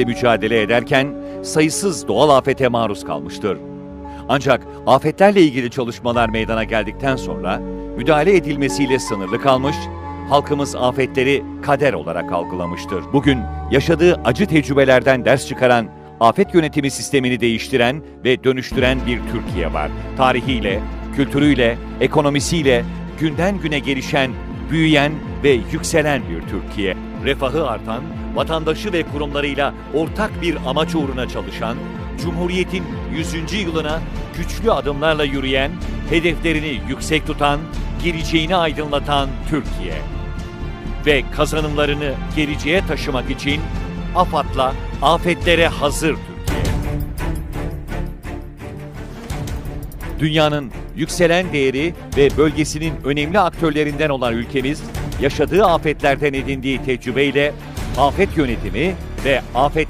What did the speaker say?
afetle mücadele ederken sayısız doğal afete maruz kalmıştır. Ancak afetlerle ilgili çalışmalar meydana geldikten sonra müdahale edilmesiyle sınırlı kalmış, halkımız afetleri kader olarak algılamıştır. Bugün yaşadığı acı tecrübelerden ders çıkaran, afet yönetimi sistemini değiştiren ve dönüştüren bir Türkiye var. Tarihiyle, kültürüyle, ekonomisiyle günden güne gelişen, büyüyen ve yükselen bir Türkiye. Refahı artan, vatandaşı ve kurumlarıyla ortak bir amaç uğruna çalışan, Cumhuriyet'in 100. yılına güçlü adımlarla yürüyen, hedeflerini yüksek tutan, geleceğini aydınlatan Türkiye. Ve kazanımlarını geleceğe taşımak için AFAD'la afetlere hazır Dünyanın yükselen değeri ve bölgesinin önemli aktörlerinden olan ülkemiz, yaşadığı afetlerden edindiği tecrübeyle afet yönetimi ve afet